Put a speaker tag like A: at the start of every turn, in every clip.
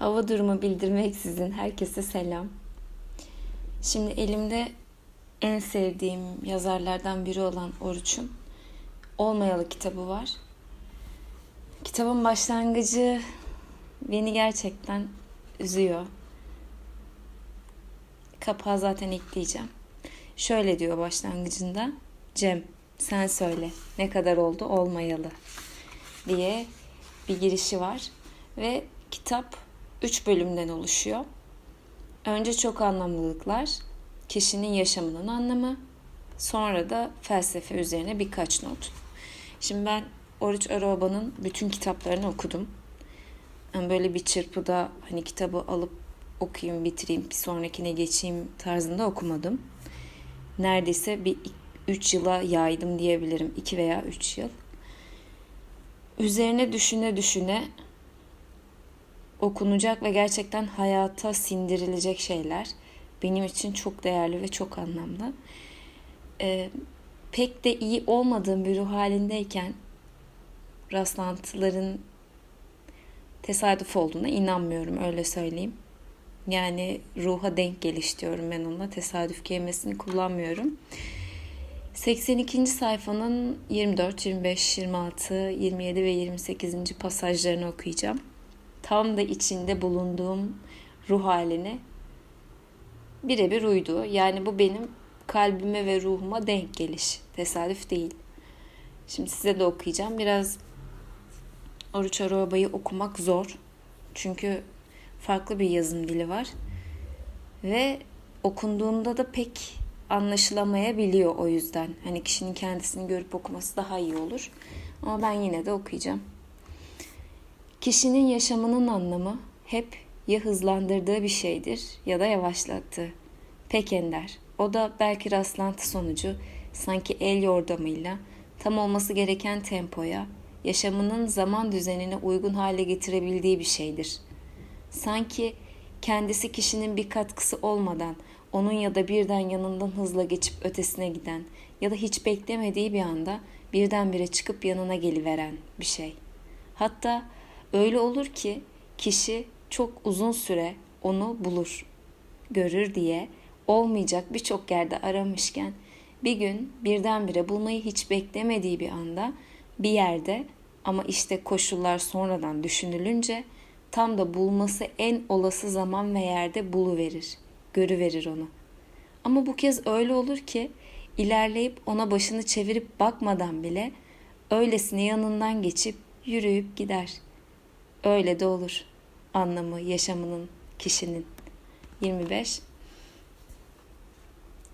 A: Hava durumu bildirmeksizin herkese selam. Şimdi elimde en sevdiğim yazarlardan biri olan Oruç'un Olmayalı kitabı var. Kitabın başlangıcı beni gerçekten üzüyor. Kapağı zaten ekleyeceğim. Şöyle diyor başlangıcında. Cem sen söyle ne kadar oldu olmayalı diye bir girişi var. Ve kitap 3 bölümden oluşuyor. Önce çok anlamlılıklar, kişinin yaşamının anlamı, sonra da felsefe üzerine birkaç not. Şimdi ben Oruç Aroba'nın bütün kitaplarını okudum. Yani böyle bir çırpıda hani kitabı alıp okuyayım, bitireyim, bir sonrakine geçeyim tarzında okumadım. Neredeyse bir 3 yıla yaydım diyebilirim. 2 veya 3 yıl. Üzerine düşüne düşüne okunacak ve gerçekten hayata sindirilecek şeyler benim için çok değerli ve çok anlamlı. Ee, pek de iyi olmadığım bir ruh halindeyken rastlantıların tesadüf olduğuna inanmıyorum öyle söyleyeyim. Yani ruha denk geliş ben onunla. Tesadüf kelimesini kullanmıyorum. 82. sayfanın 24, 25, 26, 27 ve 28. pasajlarını okuyacağım. Tam da içinde bulunduğum ruh haline birebir uydu. Yani bu benim kalbime ve ruhuma denk geliş. Tesadüf değil. Şimdi size de okuyacağım. Biraz Oruç Aroba'yı okumak zor. Çünkü farklı bir yazım dili var. Ve okunduğunda da pek anlaşılamayabiliyor o yüzden. Hani kişinin kendisini görüp okuması daha iyi olur. Ama ben yine de okuyacağım. Kişinin yaşamının anlamı hep ya hızlandırdığı bir şeydir ya da yavaşlattığı. Pek ender. O da belki rastlantı sonucu sanki el yordamıyla tam olması gereken tempoya, yaşamının zaman düzenine uygun hale getirebildiği bir şeydir. Sanki kendisi kişinin bir katkısı olmadan onun ya da birden yanından hızla geçip ötesine giden ya da hiç beklemediği bir anda birdenbire çıkıp yanına geliveren bir şey. Hatta öyle olur ki kişi çok uzun süre onu bulur, görür diye olmayacak birçok yerde aramışken bir gün birdenbire bulmayı hiç beklemediği bir anda bir yerde ama işte koşullar sonradan düşünülünce tam da bulması en olası zaman ve yerde buluverir, görüverir onu. Ama bu kez öyle olur ki ilerleyip ona başını çevirip bakmadan bile öylesine yanından geçip yürüyüp gider. Öyle de olur anlamı yaşamının, kişinin. 25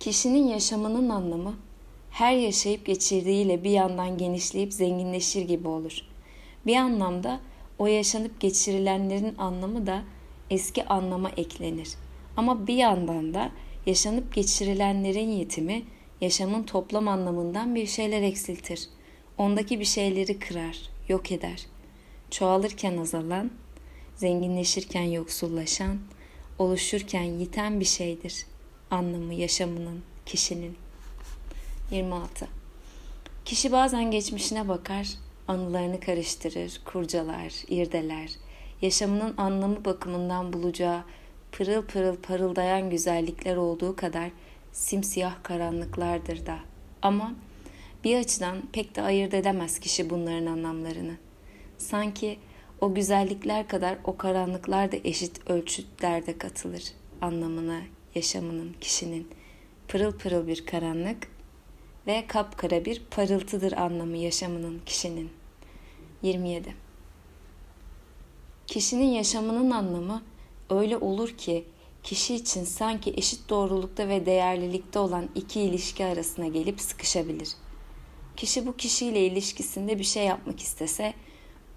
A: Kişinin yaşamının anlamı her yaşayıp geçirdiğiyle bir yandan genişleyip zenginleşir gibi olur. Bir anlamda o yaşanıp geçirilenlerin anlamı da eski anlama eklenir. Ama bir yandan da yaşanıp geçirilenlerin yetimi yaşamın toplam anlamından bir şeyler eksiltir. Ondaki bir şeyleri kırar, yok eder. Çoğalırken azalan, zenginleşirken yoksullaşan, oluşurken yiten bir şeydir. Anlamı yaşamının, kişinin. 26. Kişi bazen geçmişine bakar, anılarını karıştırır, kurcalar, irdeler. Yaşamının anlamı bakımından bulacağı pırıl pırıl parıldayan güzellikler olduğu kadar simsiyah karanlıklardır da. Ama bir açıdan pek de ayırt edemez kişi bunların anlamlarını. Sanki o güzellikler kadar o karanlıklar da eşit ölçütlerde katılır anlamına yaşamının, kişinin. Pırıl pırıl bir karanlık ve kapkara bir parıltıdır anlamı yaşamının, kişinin. 27. Kişinin yaşamının anlamı öyle olur ki kişi için sanki eşit doğrulukta ve değerlilikte olan iki ilişki arasına gelip sıkışabilir. Kişi bu kişiyle ilişkisinde bir şey yapmak istese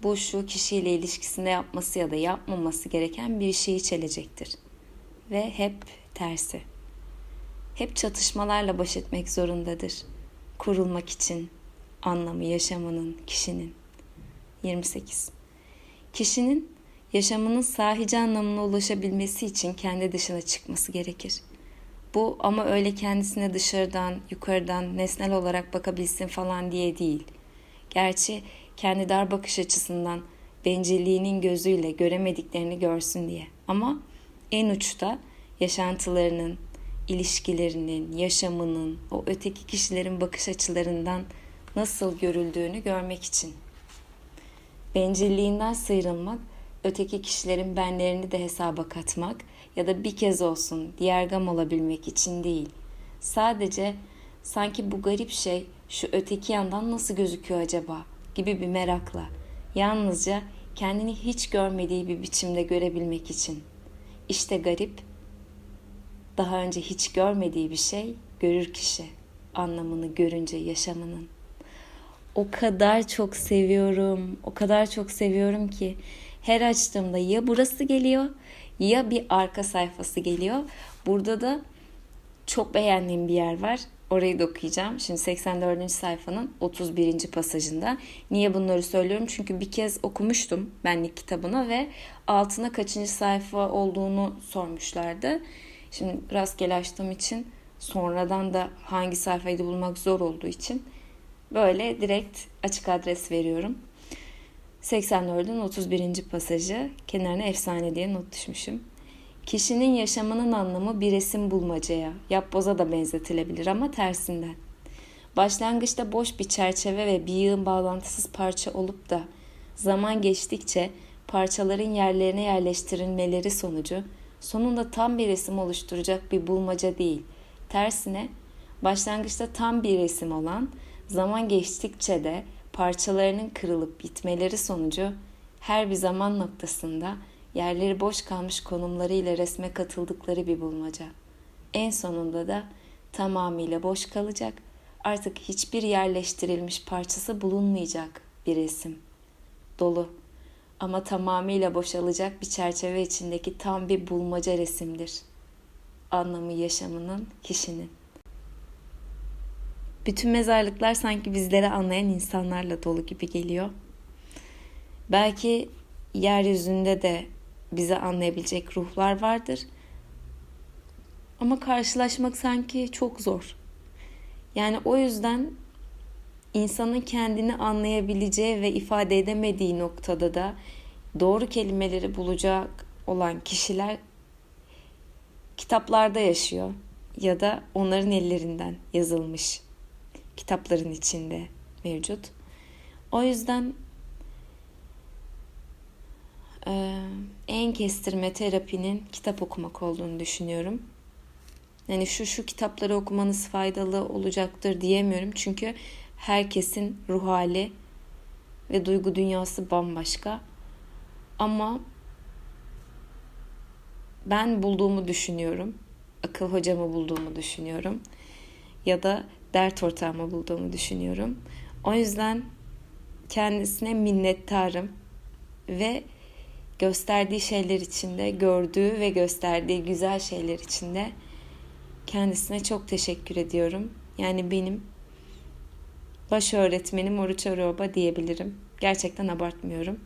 A: bu şu kişiyle ilişkisinde yapması ya da yapmaması gereken bir şeyi çelecektir. Ve hep tersi. Hep çatışmalarla baş etmek zorundadır. Kurulmak için anlamı yaşamının, kişinin. 28. Kişinin yaşamının sahici anlamına ulaşabilmesi için kendi dışına çıkması gerekir. Bu ama öyle kendisine dışarıdan, yukarıdan, nesnel olarak bakabilsin falan diye değil. Gerçi kendi dar bakış açısından bencilliğinin gözüyle göremediklerini görsün diye. Ama en uçta yaşantılarının, ilişkilerinin, yaşamının, o öteki kişilerin bakış açılarından nasıl görüldüğünü görmek için. Bencilliğinden sıyrılmak, öteki kişilerin benlerini de hesaba katmak ya da bir kez olsun diğer gam olabilmek için değil. Sadece sanki bu garip şey şu öteki yandan nasıl gözüküyor acaba gibi bir merakla. Yalnızca kendini hiç görmediği bir biçimde görebilmek için. İşte garip, daha önce hiç görmediği bir şey görür kişi anlamını görünce yaşamının. O kadar çok seviyorum, o kadar çok seviyorum ki her açtığımda ya burası geliyor ya bir arka sayfası geliyor. Burada da çok beğendiğim bir yer var. Orayı da okuyacağım. Şimdi 84. sayfanın 31. pasajında. Niye bunları söylüyorum? Çünkü bir kez okumuştum benlik kitabını ve altına kaçıncı sayfa olduğunu sormuşlardı. Şimdi rastgele açtığım için sonradan da hangi sayfayı da bulmak zor olduğu için böyle direkt açık adres veriyorum. 84'ün 31. pasajı kenarına efsane diye not düşmüşüm. Kişinin yaşamının anlamı bir resim bulmacaya, yapboza da benzetilebilir ama tersinden. Başlangıçta boş bir çerçeve ve bir yığın bağlantısız parça olup da zaman geçtikçe parçaların yerlerine yerleştirilmeleri sonucu sonunda tam bir resim oluşturacak bir bulmaca değil. Tersine başlangıçta tam bir resim olan zaman geçtikçe de parçalarının kırılıp bitmeleri sonucu her bir zaman noktasında yerleri boş kalmış konumlarıyla resme katıldıkları bir bulmaca. En sonunda da tamamıyla boş kalacak, artık hiçbir yerleştirilmiş parçası bulunmayacak bir resim. Dolu ama tamamıyla boşalacak bir çerçeve içindeki tam bir bulmaca resimdir. Anlamı yaşamının, kişinin. Bütün mezarlıklar sanki bizleri anlayan insanlarla dolu gibi geliyor. Belki yeryüzünde de bizi anlayabilecek ruhlar vardır. Ama karşılaşmak sanki çok zor. Yani o yüzden insanın kendini anlayabileceği ve ifade edemediği noktada da doğru kelimeleri bulacak olan kişiler kitaplarda yaşıyor ya da onların ellerinden yazılmış kitapların içinde mevcut. O yüzden en kestirme terapinin kitap okumak olduğunu düşünüyorum. Yani şu şu kitapları okumanız faydalı olacaktır diyemiyorum. Çünkü herkesin ruh hali ve duygu dünyası bambaşka. Ama ben bulduğumu düşünüyorum. Akıl hocamı bulduğumu düşünüyorum. Ya da dert ortağımı bulduğumu düşünüyorum. O yüzden kendisine minnettarım ve gösterdiği şeyler içinde, gördüğü ve gösterdiği güzel şeyler içinde kendisine çok teşekkür ediyorum. Yani benim baş öğretmenim Oruç Aroba diyebilirim. Gerçekten abartmıyorum.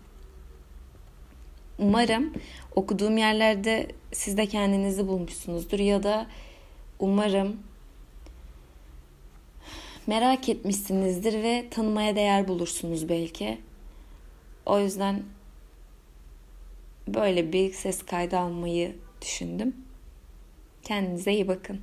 A: Umarım okuduğum yerlerde siz de kendinizi bulmuşsunuzdur ya da umarım merak etmişsinizdir ve tanımaya değer bulursunuz belki. O yüzden böyle bir ses kaydı almayı düşündüm. Kendinize iyi bakın.